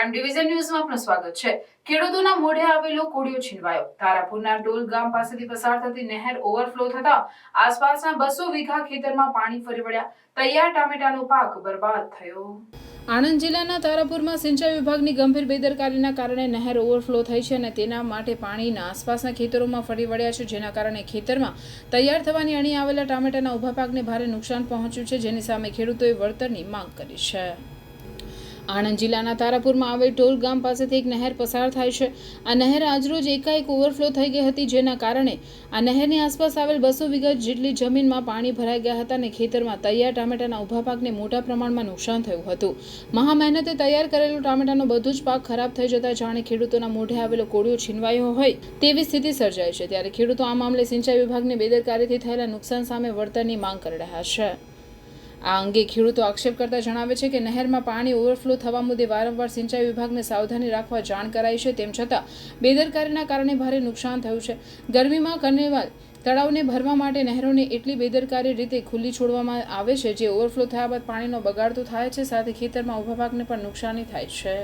Prime division ન્યૂઝમાં આપનું સ્વાગત છે. ખેડૂતોના મોઢે આવેલો કોડિયો છીનવાયો. તારાપુરના ટોલ ગામ પાસેથી પસાર થતી નહેર ઓવરફ્લો થતા આસપાસના બસો વીઘા ખેતરમાં પાણી ફરી વળ્યા. તૈયાર ટામેટાનો પાક બરબાદ થયો. આણંદ જિલ્લાના તારાપુરમાં સિંચાઈ વિભાગની ગંભીર બેદરકારીના કારણે નહેર ઓવરફ્લો થઈ છે અને તેના માટે પાણીના આસપાસના ખેતરોમાં ફરી વળ્યા છે, જેના કારણે ખેતરમાં તૈયાર થવાની અણી આવેલા ટામેટાના ઊભા પાકને ભારે નુકસાન પહોંચ્યું છે, જેની સામે ખેડૂતોએ વળતરની માંગ કરી છે. આણંદ જિલ્લાના તારાપુરમાં આવેલ ટોલ ગામ પાસેથી એક નહેર પસાર થાય છે. આ નહેર આજરોજ એકાએક ઓવરફ્લો થઈ ગઈ હતી, જેના કારણે આ નહેરની આસપાસ આવેલ બસો વીઘા જેટલી જમીનમાં પાણી ભરાઈ ગયા હતા અને ખેતરમાં તૈયાર ટામેટાના ઊભા પાકને મોટા પ્રમાણમાં નુકસાન થયું હતું. મહા મહેનતે તૈયાર કરેલો ટામેટાનો બધું જ પાક ખરાબ થઈ જતા જાણે ખેડૂતોના મોઢે આવેલો કોળિયો છીનવાયો હોય તેવી સ્થિતિ સર્જાય છે. ત્યારે ખેડૂતો આ મામલે સિંચાઈ વિભાગની બેદરકારીથી થયેલા નુકસાન સામે વળતરની માંગ કરી રહ્યા છે. આ અંગે ખેડૂતો આક્ષેપ કરતા જણાવે છે કે નહેરમાં પાણી ઓવરફ્લો થવા મુદ્દે વારંવાર સિંચાઈ વિભાગને સાવધાની રાખવા જાણ કરાઈ છે, તેમ છતાં બેદરકારીના કારણે ભારે નુકસાન થયું છે. ગરમીમાં કનેવાલ તળાવને ભરવા માટે નહેરોને એટલી બેદરકારી રીતે ખુલ્લી છોડવામાં આવે છે, જે ઓવરફ્લો થયા બાદ પાણીનો બગાડ તો થાય છે, સાથે ખેતરમાં ઊભા પાકને પણ નુકસાની થાય છે.